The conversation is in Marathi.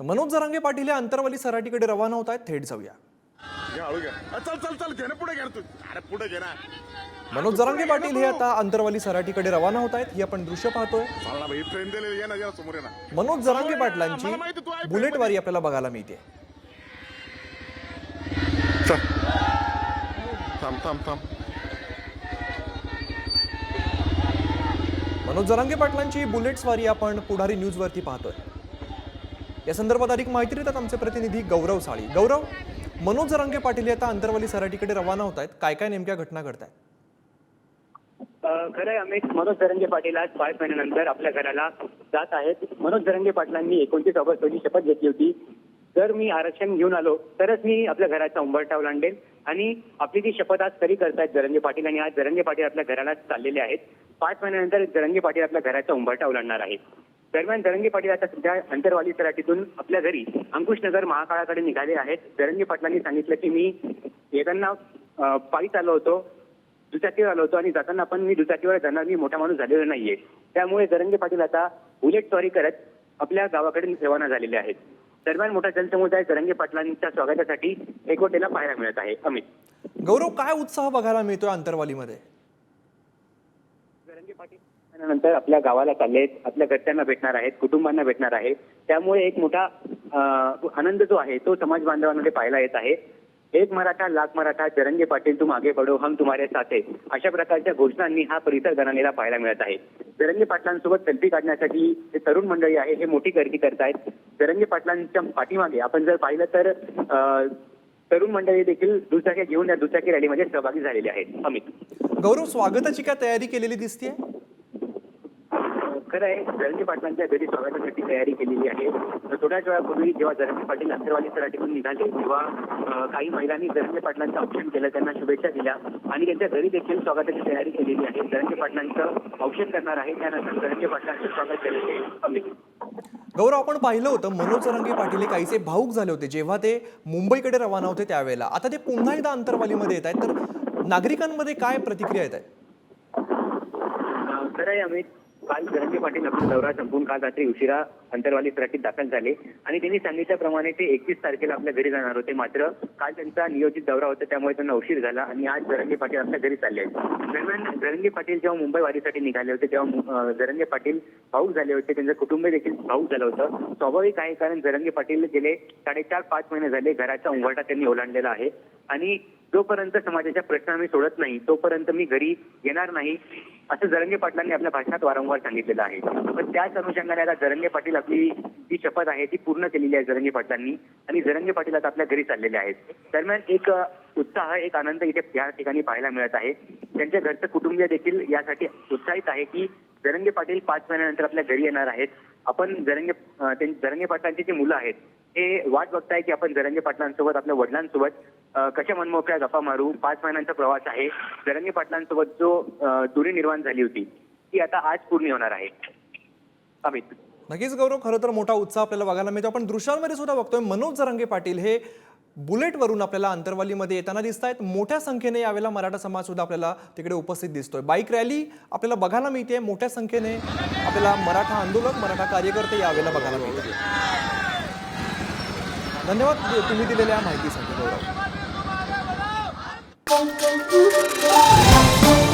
तर मनोज जरांगे पाटील हे अंतरवाली सराटीकडे रवाना होत आहेत. थेट जाऊया. मनोज जरांगे पाटील हे आता अंतरवाली सराटीकडे रवाना होत आहेत. ही आपण दृश्य पाहतोय. मनोज जरांगे पाटलांची माहिती तू ऐक बुलेट वारी आपल्याला बघायला मिळते. मनोज जरांगे पाटलांची बुलेट स्वारी आपण पुढारी न्यूजवरती पाहतोय. या संदर्भात अधिक माहिती देतात आमचे प्रतिनिधी गौरव साळी. गौरव मनोज रंगे पाटील आता अंतरवाली सराटीकडे रवाना होत आहेत. काय काय नेमक्या घटना घडत आहेत खरं आहे अमित मनोज धरंगे पाटील आज पाच महिन्यानंतर आपल्या घराला जात आहेत. मनोज धरंगे पाटलांनी एकोणतीस ऑगस्ट रोजी शपथ घेतली होती. जर मी आरक्षण घेऊन आलो तरच मी आपल्या घराचा उंबरठा ओलांडेल आणि आपली ती शपथ आज खरी करतायत धरंगे पाटील आणि आज धरंगे पाटील आपल्या घराला चाललेले आहेत. पाच महिन्यानंतर धरंगे पाटील आपल्या घराचा उंबरठा ओलांडणार आहेत. दरम्यान दरंगे पाटील आता सध्या अंतरवाली सराटीतून आपल्या घरी अंकुशनगर महाकाळाकडे निघाले आहेत. दरंगे पाटलांनी सांगितलं की मी येताना पायी आलो होतो दुचाकीवर आलो होतो आणि जाताना पण मी दुचाकीवर जाणार मी मोठा माणूस झालेलो नाहीये. त्यामुळे दरंगे पाटील आता बुलेट स्वारी करत आपल्या गावाकडे रवाना झालेले आहेत. दरम्यान मोठा जनसमुदाय दरंगे पाटलांच्या स्वागतासाठी एकवटेला पाहायला मिळत आहे. अमित. गौरव काय उत्साह बघायला मिळतोय अंतरवालीमध्ये? दरंगे पाटील नंतर आपल्या गावाला चालले आहेत आपल्या घरच्यांना भेटणार आहेत कुटुंबांना भेटणार आहे त्यामुळे एक मोठा आनंद जो आहे तो समाज बांधवांमध्ये पाहायला येत आहे. एक मराठा लाख मराठा दरंगे पाटील तुम आगे पडो हम तुम्हारे साथ आहे अशा प्रकारच्या घोषणांनी हा परिसर गणालेला पाहायला मिळत आहे. दरंगे पाटलांसोबत सेल्फी काढण्यासाठी जे तरुण मंडळी आहे हे मोठी गर्दी करतायत दरंगे पाटलांच्या पाठीमागे आपण जर पाहिलं तर तरुण मंडळी देखील दुचाकी घेऊन या दुचाकी रॅलीमध्ये सहभागी झालेले आहेत. अमित. गौरव स्वागताची काय तयारी केलेली दिसते खरं आहे जरंगे पाटलांच्या घरी स्वागतासाठी तयारी केलेली आहे. थोड्याच वेळापूर्वी जेव्हा जरंगे पाटील अंतरवाली सराटीतून निघाले तेव्हा काही महिलांनी जरंगे पाटलांचं औक्षण केलं त्यांना शुभेच्छा दिल्या आणि त्यांच्या घरी देखील स्वागताची तयारी केलेली आहे. जरंगे पाटलांचं औक्षण करणार आहे त्यानंतर जरंगे पाटलांचं स्वागत केलं गौरव आपण पाहिलं होतं मनोज जरांगे पाटील हे काहीसे भाऊक झाले होते जेव्हा ते मुंबईकडे रवाना होते त्यावेळेला. आता ते पुन्हा एकदा अंतरवालीमध्ये येत आहेत. तर नागरिकांमध्ये काय प्रतिक्रिया येत आहेत अं, खरं आहे अमित काल धनंजय पाटील आपला दौरा संपून काल रात्री उशिरा अंतरवाली सराटीत दाखल झाले. आणि त्यांनी सांगितल्याप्रमाणे ते एकतीस तारखेला आपल्या घरी जाणार होते. मात्र काल त्यांचा नियोजित दौरा होता त्यामुळे त्यांना उशीर झाला आणि आज जरंगे पाटील आपल्या घरी चालले आहेत. दरम्यान जरंगे पाटील जेव्हा मुंबई वारीसाठी निघाले होते तेव्हा मु- पाटील भाऊक झाले होते. त्यांचं कुटुंब देखील भाऊक झालं होतं. स्वाभाविक आहे कारण जरंगे पाटील गेले साडेचार पाच महिने झाले. घराचा उंबरटा त्यांनी ओलांडलेला आहे. आणि जोपर्यंत समाजाच्या प्रश्न मी सोडत नाही तोपर्यंत मी घरी येणार नाही असं जरंगे पाटलांनी आपल्या भाषणात वारंवार सांगितलेलं आहे. पण त्याच अनुषंगाने आता जरंगे पाटील आपली जी शपथ आहे ती पूर्ण केलेली आहे जरंगे पाटलांनी. आणि जरंगे पाटील आता आपल्या घरी चाललेले आहेत. दरम्यान एक उत्साह एक आनंद इथे या ठिकाणी पाहायला मिळत आहे. त्यांच्या घरचं कुटुंबीय देखील यासाठी उत्साहित आहे की जरंगे पाटील पाच महिन्यानंतर आपल्या घरी येणार आहेत. आपण जरंगे त्यां- जरंगे पाटलांची जी मुलं आहेत हे वाट बघताय की आपण जरंगे पाटलांसोबत आपल्या वडिलांसोबत कशा मनमोकळ्या गप्पा मारू? पाच महिन्यांचा प्रवास आहे. जरंगी पाटलांसोबत जो दुरी निर्माण झाली होती ती आता आज पूर्ण होणार आहे. अमित. नक्कीच गौरव खरं तर मोठा उत्साह आपल्याला बघायला मिळतो. आपण दृश्यांमध्ये सुद्धा बघतोय मनोज जरंगे पाटील हे बुलेटवरून आपल्याला अंतरवालीमध्ये येताना दिसत आहेत मोठ्या संख्येने यावेळेला मराठा समाज सुद्धा आपल्याला तिकडे उपस्थित दिसतोय. बाईक रॅली आपल्याला बघायला मिळते मोठ्या संख्येने आपल्याला मराठा आंदोलक मराठा कार्यकर्ते यावेळेला बघायला मिळते धन्यवाद तुम्ही दिलेल्या माहितीसाठी गौरव. Boom, boom, boom,